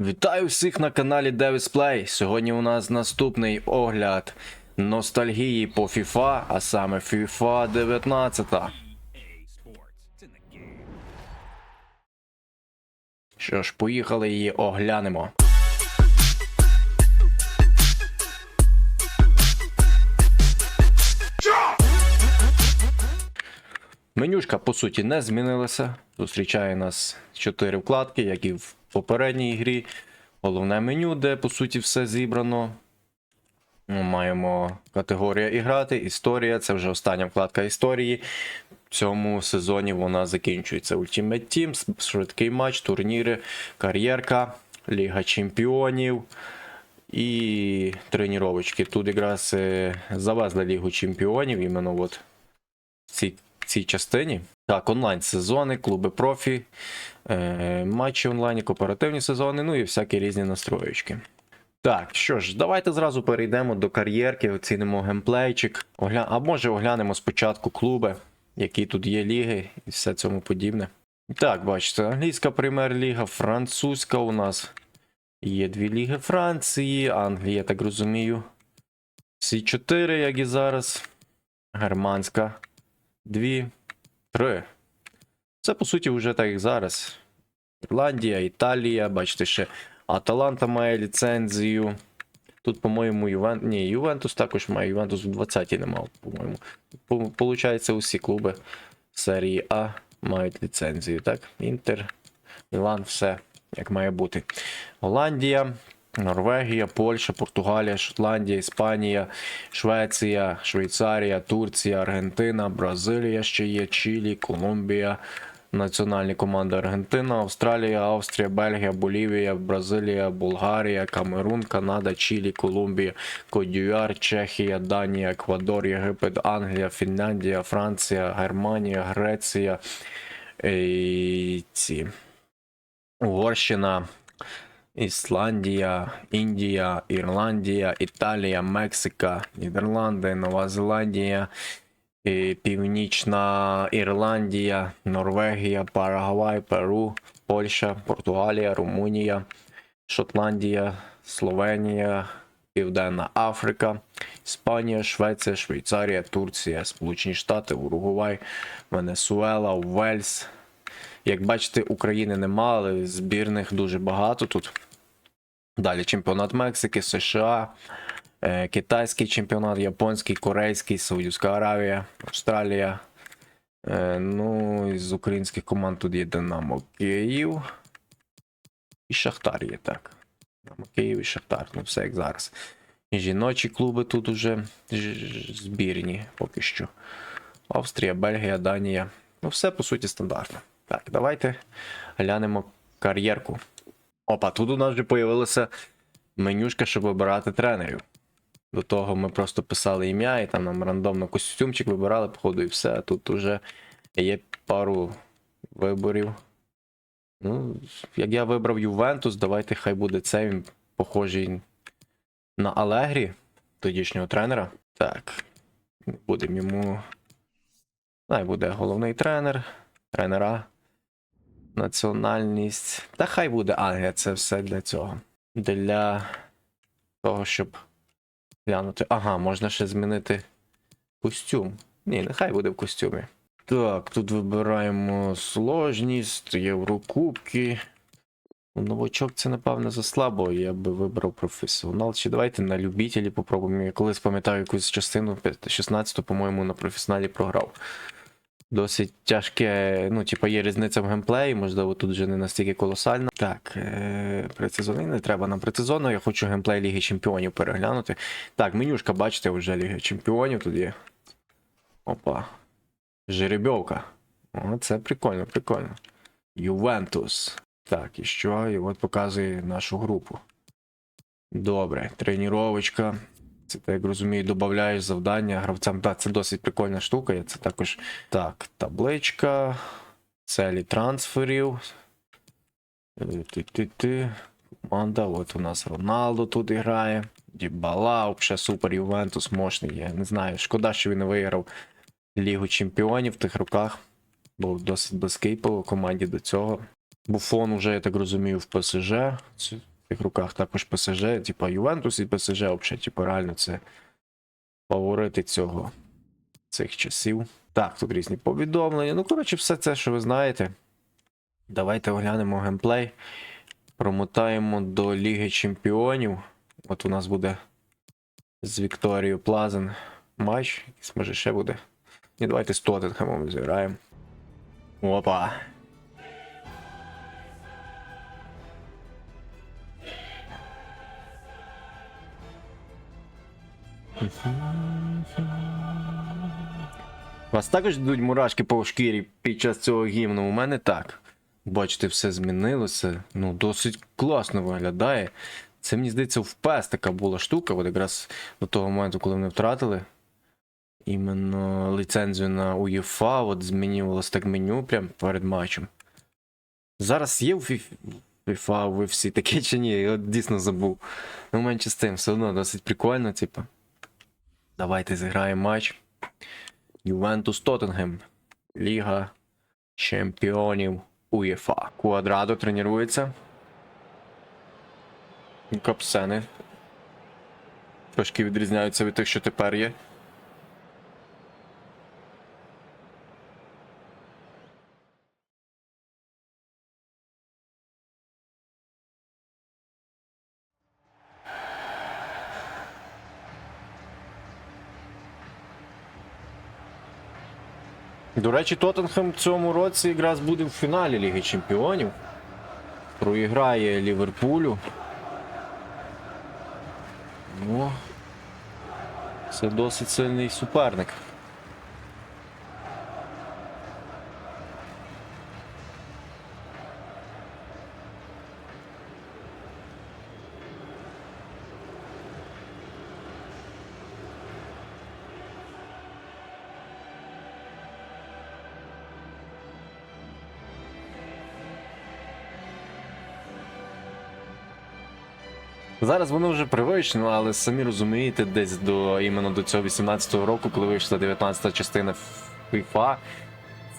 Вітаю всіх на каналі Davis Play. Сьогодні у нас наступний огляд ностальгії по FIFA, а саме FIFA 19. Що ж, поїхали її оглянемо. Менюшка по суті не змінилася. Зустрічає нас 4 вкладки, як і попередній грі. Головне меню, де по суті все зібрано. Ми маємо категорія іграти, історія. Це вже остання вкладка історії. В цьому сезоні вона закінчується. Ultimate Team, швидкий матч, турніри, кар'єрка, Ліга Чемпіонів і тренувачки. Тут якраз е, завезли Лігу Чемпіонів, іменно от в цій, цій частині. Так, онлайн-сезони, клуби профі, е, матчі онлайн, кооперативні сезони, ну і всякі різні настроєчки. Так, що ж, давайте зразу перейдемо до кар'єрки, оцінимо геймплейчик, огля... а може оглянемо спочатку клуби, які тут є ліги і все цьому подібне. Так, бачите, англійська прем'єр-ліга, французька у нас є дві ліги Франції, Англія, я так розумію. Всі чотири, як і зараз. Германська. Дві, три. Це по суті вже так як зараз. Ірландія, Італія, бачите, ще Аталанта має ліцензію. Тут, по-моєму, Ювен... Ні, Ювентус також має. Ювентус в 20-ті не мав, по-моєму. Получається, усі клуби серії А мають ліцензію, так? Інтер, Мілан, все як має бути. Голландія, Норвегія, Польща, Португалія, Шотландія, Іспанія, Швеція, Швейцарія, Турція, Аргентина, Бразилія ще є, Чилі, Колумбія, національні команди Аргентина, Австралія, Австрія, Бельгія, Болівія, Бразилія, Болгарія, Камерун, Канада, Чилі, Колумбія, Кодюар, Чехія, Данія, Еквадор, Єгипет, Англія, Фінляндія, Франція, Германія, Греція. І ці. Угорщина, Ісландія, Індія, Ірландія, Італія, Мексика, Нідерланди, Нова Зеландія, Північна Ірландія, Норвегія, Парагвай, Перу, Польща, Португалія, Румунія, Шотландія, Словенія, Південна Африка, Іспанія, Швеція, Швейцарія, Турція, Сполучені Штати, Уругвай, Венесуела, Уельс. Як бачите, України нема, але збірних дуже багато тут. Далі чемпіонат Мексики, США, е, китайський чемпіонат, японський, корейський, Саудівська Аравія, Австралія. Е, ну, із українських команд тут є Динамо Київ. І Шахтар є, так. Динамо Київ і Шахтар, ну все як зараз. І жіночі клуби тут уже збірні поки що. Австрія, Бельгія, Данія. Ну, все по суті стандартно. Так, давайте глянемо кар'єрку. Опа, тут у нас вже появилася менюшка, щоб вибирати тренерів. До того ми просто писали ім'я і там нам рандомно костюмчик вибирали, походу, і все. А тут вже є пару виборів. Ну, як я вибрав Ювентус, давайте хай буде це. Він похожий на Алегрі, тодішнього тренера. Так. Будемо йому. Най буде головний тренер, тренера, національність. Та хай буде Англія, це все для цього. Для того, щоб глянути. Ага, можна ще змінити костюм. Ні, нехай буде в костюмі. Так, тут вибираємо сложність, Єврокубки. Ну, Новачок це, напевно, заслабо. Я би вибрав професіонал. Чи давайте на любителі попробуємо. Я колись пам'ятаю якусь частину 16, по-моєму, на професіоналі програв. Досить тяжке, ну, типа, є різниця в геймплеї, можливо, тут вже не настільки колосальна. Так, е- прецизонний не треба нам прецизонно, я хочу геймплей Ліги Чемпіонів переглянути. Так, менюшка, бачите, вже Ліга Чемпіонів тут є. Опа. Жеребьовка. О, це прикольно, прикольно. Ювентус. Так, і що? І от показує нашу групу. Добре, тренувачка. Це, так як розумію, додаєш завдання гравцям. Так, це досить прикольна штука. Це також. Так, табличка. Целі трансферів. Е, Ти-ти-ти. Команда, от у нас Роналдо тут грає. Дібала, взагалі супер Ювентус мощний. Я не знаю. Шкода, що він не виграв Лігу Чемпіонів в тих роках. Був досить близький по команді до цього. Буфон уже, я так розумію, в ПСЖ. Тих руках також ПСЖ, типа Ювентус і ПСЖ, взагалі, типу, реально це фаворити цього цих часів. Так, тут різні повідомлення. Ну, коротше, все це, що ви знаєте. Давайте оглянемо геймплей. Промотаємо до Ліги Чемпіонів. От у нас буде з Вікторією Плазен матч. Якийсь, може ще буде. І давайте з Тоттенхемом зіграємо. Опа. Вас також йдуть мурашки по шкірі під час цього гімну. У мене так. Бачите, все змінилося. Ну, досить класно виглядає. Це мені здається, в ПЕС така була штука, от якраз до того моменту, коли вони втратили. Іменно ліцензію на УЄФА, от змінювалось так меню прямо перед матчем. Зараз є у FIFA, у UFC таке чи ні? Я от дійсно забув. Ну, менше з тим, все одно досить прикольно, типу. Давайте зіграємо матч. Ювентус Тоттенгем. Ліга Чемпіонів УЄФА. Квадрадо тренується. Капсени. Трошки відрізняються від тих, що тепер є. До речі, Тоттенхем в цьому році якраз буде в фіналі Ліги Чемпіонів. Проіграє Ліверпулю. Ну, це досить сильний суперник. Зараз воно вже привично, але самі розумієте, десь до іменно до цього 18-го року, коли вийшла 19-та частина FIFA,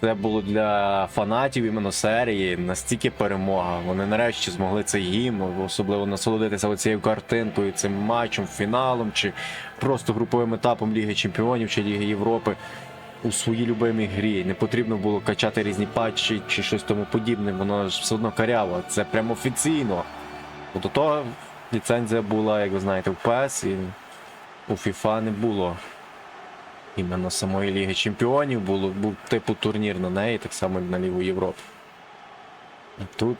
це було для фанатів іменно серії настільки перемога. Вони нарешті змогли цей гімн, особливо насолодитися оцією картинкою, цим матчем, фіналом, чи просто груповим етапом Ліги Чемпіонів чи Ліги Європи у своїй любимій грі. Не потрібно було качати різні патчі чи щось тому подібне, воно ж все одно каряво. Це прямо офіційно. До того ліцензія була, як ви знаєте, в PES і у FIFA не було іменно самої Ліги Чемпіонів, було, був типу турнір на неї, так само на Лігу Європи. І тут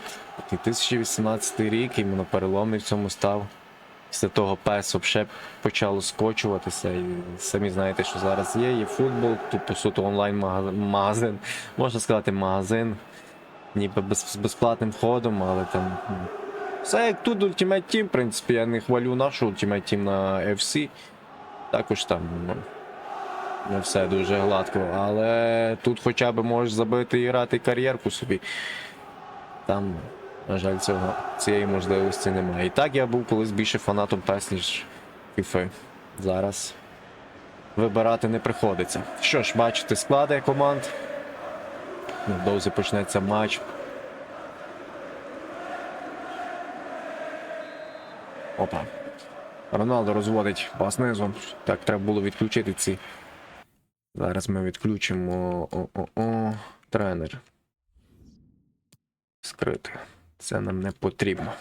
2018 рік іменно переломний в цьому став. Після того PES взагалі почало скочуватися. І самі знаєте, що зараз є. Є футбол, тут по суто онлайн-магазин. Можна сказати, магазин. Ніби з безплатним входом, але там. Ну, все як тут Ultimate Team, в принципі, я не хвалю нашу Ultimate Team на FC. Також там ну, не все дуже гладко, але тут хоча б можеш забити і грати кар'єрку собі. Там, на жаль, цього, цієї можливості немає. І так я був колись більше фанатом PES, ніж FIFA. Зараз вибирати не приходиться. Що ж, бачите склади команд. Невдовзі почнеться матч. Опа. Роналдо розводить пас низом. Так, треба було відключити ці. Зараз ми відключимо. О-о-о. Тренер. Скрити. Це нам не потрібно.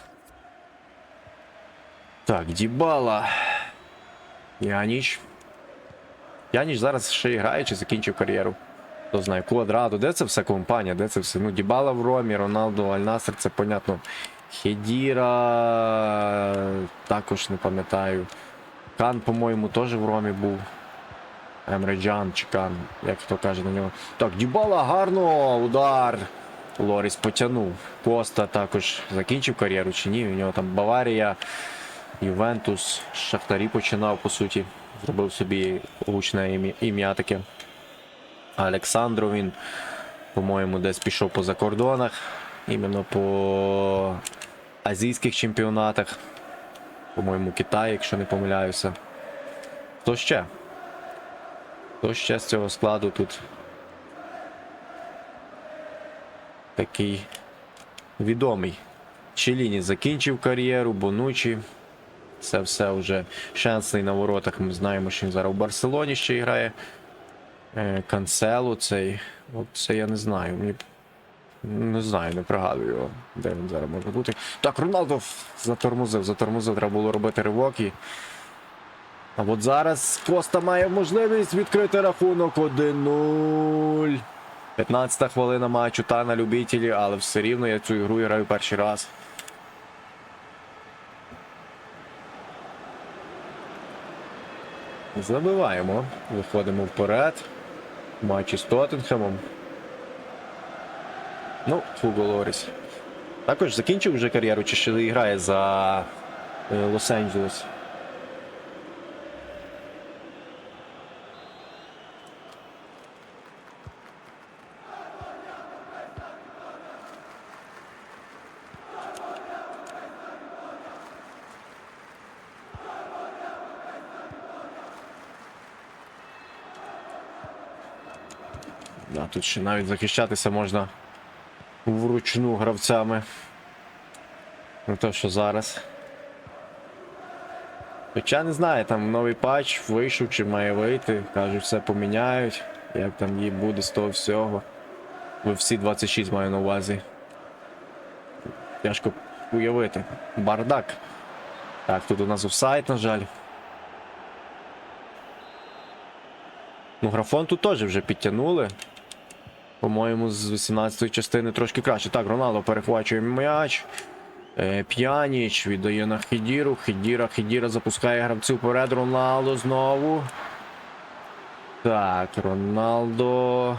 Так, Дібала. Яніч. Яніч зараз ще грає чи закінчив кар'єру. Хто знає, Квадрадо, де це все компанія, де це все? Ну, Дібала в Ромі, Роналдо, Аль-Насер, це понятно. Хедіра також не пам'ятаю. Кан, по-моєму, теж в Ромі був. Емре Джан чи Кан, як хто каже на нього. Так, Дібала гарно, удар. Лоріс потягнув. Коста також закінчив кар'єру чи ні. У нього там Баварія, Ювентус, Шахтарі починав, по суті. Зробив собі гучне ім'я- таке. Олександров він, по-моєму, десь пішов по закордонах. Іменно по азійських чемпіонатах. По-моєму, Китай, якщо не помиляюся. Хто ще? Хто ще з цього складу тут? Такий відомий Челіні закінчив кар'єру, Бонучі. Це все вже шансний на воротах. Ми знаємо, що він зараз у Барселоні ще грає. Е, Канцелу цей. От це я не знаю. Мені... Не знаю, не пригадую де він зараз може бути. Так, Роналдо затормозив, затормозив, треба було робити ривок і. А от зараз Коста має можливість відкрити рахунок 1-0. 15 хвилина матчу та на любителі, але все рівно я цю ігру граю перший раз. Забиваємо. Виходимо вперед. Матчі з Тоттенхемом. Ну, Хуго Лоріс. Також закінчив вже кар'єру, чи ще грає за е, Лос-Анджелес. Тут ще навіть захищатися можна вручну гравцями. Не те, що зараз. Хоча не знаю, там новий патч вийшов чи має вийти. Кажуть, все поміняють. Як там їй буде з того всього. Ви всі 26 маю на увазі. Тяжко уявити. Бардак. Так, тут у нас офсайт, на жаль. Ну, графон тут теж вже підтягнули. По-моєму, з 18-ї частини трошки краще. Так, Роналдо перехвачує м'яч. Е, П'яніч віддає на Хідіру. Хідіра, Хідіра запускає гравців вперед. Роналдо знову. Так, Роналдо.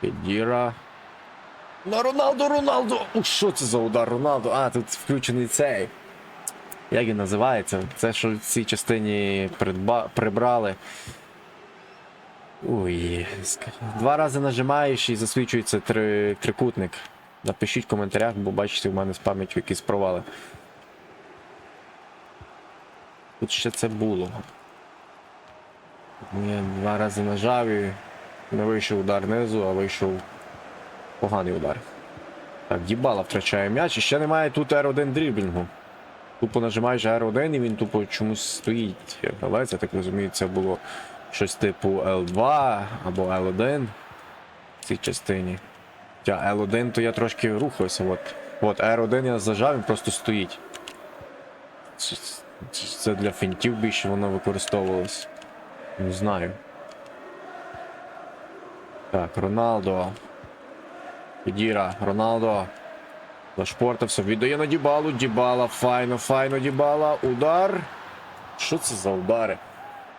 Хідіра. На Роналдо, Роналдо! Ух, що це за удар Роналдо? А, тут включений цей. Як він називається? Це що в цій частині прибрали. Ой, два рази нажимаєш і засвічується три... трикутник. Напишіть в коментарях, бо бачите, в мене з пам'яттю якісь провали. Тут ще це було. Я два рази нажав і не вийшов удар низу, а вийшов поганий удар. Так, Дібала втрачає м'яч і ще немає тут R1 дріблінгу. Тупо нажимаєш R1 і він тупо чомусь стоїть. Але я так розумію, це було щось типу L2 або L1 в цій частині. Хоча L1 то я трошки рухався. От, от R1 я зажав, він просто стоїть. Це для фінтів більше воно використовувалось. Не знаю. Так, Роналдо. Підіра, Роналдо. Зашпортався, віддає на Дібалу, Дібала, файно, файно, Дібала, удар. Що це за удари?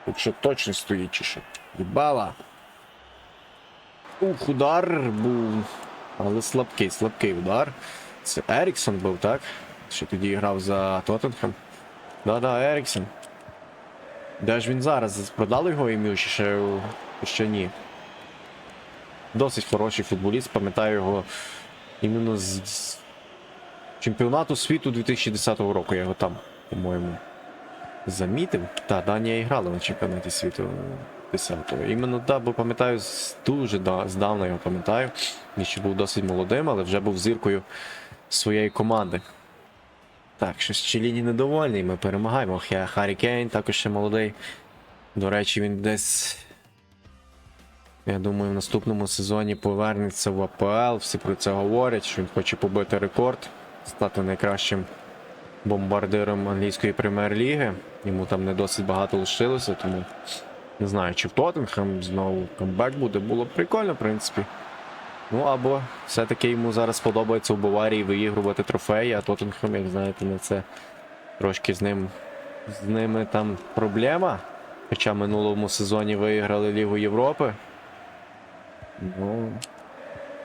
Тут що точно стоїть чи що? Дібала. Ух, удар був. Але слабкий, слабкий удар. Це Еріксон був, так? Що тоді грав за Тоттенхем. Да-да, Еріксон. Де ж він зараз? Продали його ім'ю чи ще, ще ні? Досить хороший футболіст, пам'ятаю його іменно з чемпіонату світу 2010 року. Я його там, по-моєму, замітив. Та, Данія і грала на чемпіонаті світу 10-го. Іменно так, бо пам'ятаю, дуже да, здавна його пам'ятаю. Він ще був досить молодим, але вже був зіркою своєї команди. Так, щось Челіні недовольний, ми перемагаємо. Хе- Харі Кейн також ще молодий. До речі, він десь. Я думаю, в наступному сезоні повернеться в АПЛ. Всі про це говорять, що він хоче побити рекорд, стати найкращим бомбардиром англійської прем'єр-ліги. Йому там не досить багато лишилося, тому не знаю, чи в Тоттенхем знову камбек буде. Було б прикольно, в принципі. Ну або все-таки йому зараз подобається у Баварії виігрувати трофеї, а Тоттенхем, як знаєте, на це трошки з ним з ними там проблема. Хоча в минулому сезоні виграли Лігу Європи. Ну,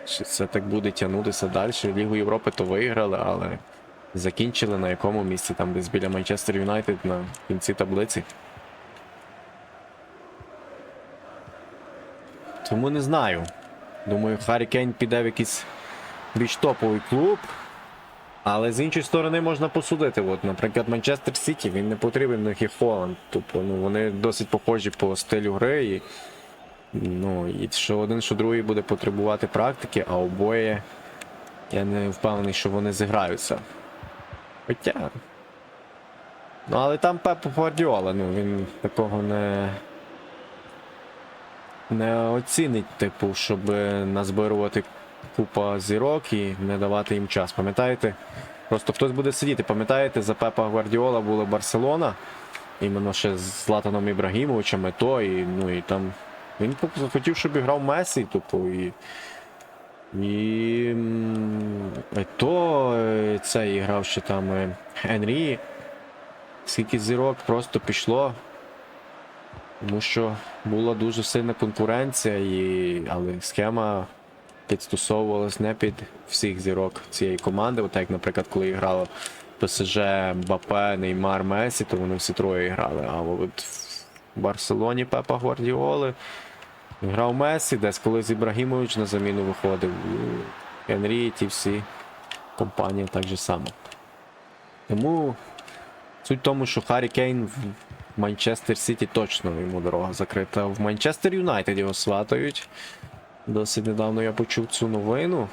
чи це так буде тягнутися далі. Лігу Європи то виграли, але закінчили на якому місці, там десь біля Манчестер Юнайтед на кінці таблиці. Тому не знаю. Думаю, Харі Кейн піде в якийсь більш топовий клуб. Але з іншої сторони можна посудити. От, наприклад, Манчестер Сіті, він не потрібен, них є Холланд. Тобто, ну, вони досить похожі по стилю гри. І, ну, і що один, що другий буде потребувати практики, а обоє я не впевнений, що вони зіграються. Хоча. Ну, але там Пеп Гвардіола, ну він такого не. Не оцінить, типу, щоб назбирувати купа зірок і не давати їм час. Пам'ятаєте? Просто хтось буде сидіти, пам'ятаєте, за Пепа Гвардіола була Барселона, іменно ще з Златаном Ібрагімовичем, Ето, і, ну і там. Він типу, хотів, щоб грав Месі, типу, і. І. м, Ето, е, цей грав ще там е, Енрі. Скільки зірок просто пішло. Тому що була дуже сильна конкуренція, і... але схема підстосовувалась не під всіх зірок цієї команди. От як, наприклад, коли грала ПСЖ, Мбапе, Неймар, Месі, то вони всі троє грали. А от в Барселоні Пепа Гвардіоли грав Месі, десь колись Ібрагімович на заміну виходив. Енрі, ті всі компанія так же само. Тому суть в тому, що Харі Кейн в Манчестер Сіті точно йому дорога закрита. В Манчестер Юнайтед його сватають. Досить недавно я почув цю новину.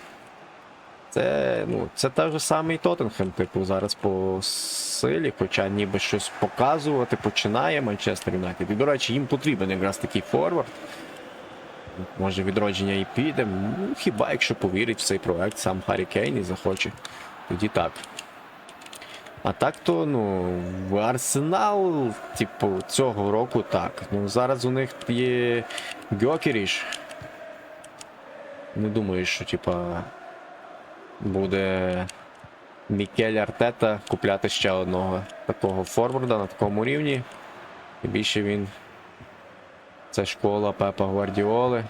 Це, ну, це той же самий Тоттенхем, типу, зараз по силі, хоча ніби щось показувати починає Манчестер Юнайтед. І, до речі, їм потрібен якраз такий форвард. Може відродження і піде. Ну, хіба якщо повірить в цей проект сам Харі Кейн і захоче. Тоді так. А так то, ну, Арсенал, типу, цього року так. Ну, зараз у них є Гьокеріш. Не думаю, що, типа, буде Мікель Артета купляти ще одного такого форварда на такому рівні. І більше він. Це школа Пепа Гвардіоли.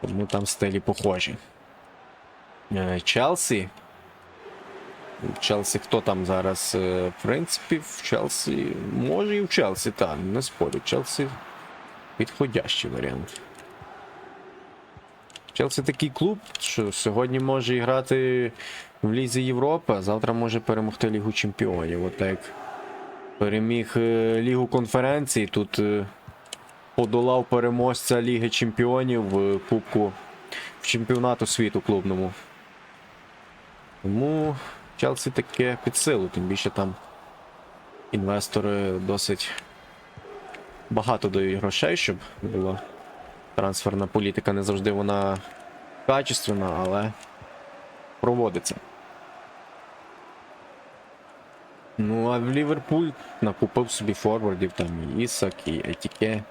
Тому там стилі похожі. Е, Челсі. В Челсі хто там зараз? Е, В принципі, в Челсі. Може і в Челсі, так, не спорю. Челсі підходящий варіант. Челсі такий клуб, що сьогодні може грати в Лізі Європи, а завтра може перемогти Лігу Чемпіонів. От як переміг е, Лігу конференції, тут подолав переможця Ліги Чемпіонів в Кубку в чемпіонату світу клубному. Тому Челсі таке під силу, тим більше там інвестори досить багато дають грошей, щоб була трансферна політика. Не завжди вона качественна, але проводиться. Ну, а в Ліверпуль накупив собі форвардів, там і Ісак, і Етіке.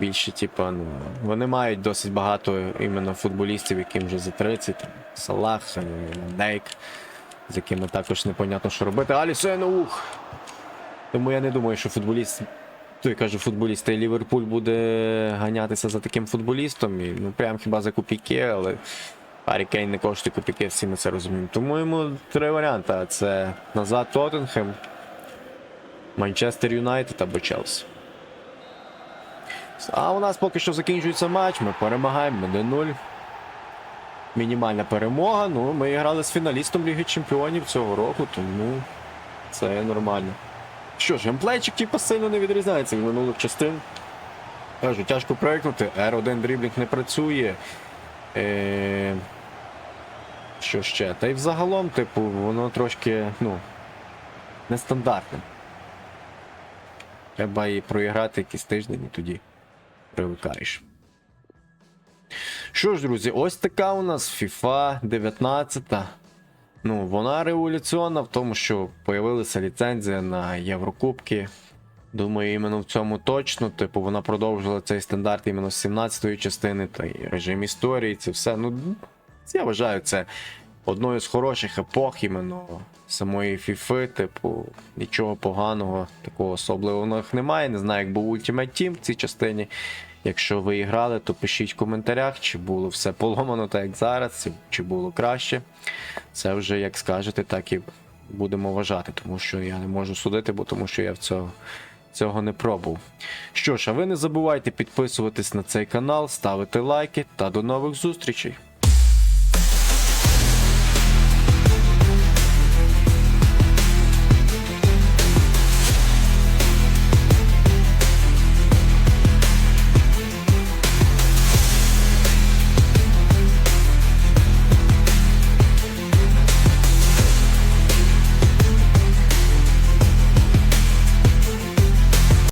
Більше, типа, ну, вони мають досить багато іменно футболістів, яким вже за 30, там, Салах, Дейк, з якими також непонятно, що робити. Алісен, ух! Тому я не думаю, що футболіст. Той каже, футболіст, і Ліверпуль буде ганятися за таким футболістом. І, ну, прям хіба за копійки, але Харі Кейн не коштує копійки, всі ми це розуміємо. Тому йому три варіанти: це назад Тоттенхем, Манчестер Юнайтед або Челсі. А у нас поки що закінчується матч, ми перемагаємо 1-0. Мінімальна перемога. Ну, ми грали з фіналістом Ліги Чемпіонів цього року, тому це нормально. Що ж, геймплейчик типу, сильно не відрізняється від минулих частин. Кажу, тяжко проєктнути, R1 дріблінг не працює. Е... Що ще? Та й взагалом, типу, воно трошки, ну, нестандартне. Треба і проіграти якийсь тиждень і тоді привикаєш. Що ж, друзі, ось така у нас FIFA 19. Ну, вона революційна в тому, що появилася ліцензія на Єврокубки. Думаю, іменно в цьому точно. Типу, вона продовжила цей стандарт іменно з 17-ї частини, та й режим історії, це все. Ну, я вважаю, це одною з хороших епох іменно самої FIFA. Типу, нічого поганого, такого особливого в них немає. Не знаю, як був Ultimate Team в цій частині. Якщо ви грали, то пишіть в коментарях, чи було все поломано так, як зараз, чи було краще. Це вже як скажете, так і будемо вважати, тому що я не можу судити, бо тому що я в цього, цього не пробував. Що ж, а ви не забувайте підписуватись на цей канал, ставити лайки та до нових зустрічей.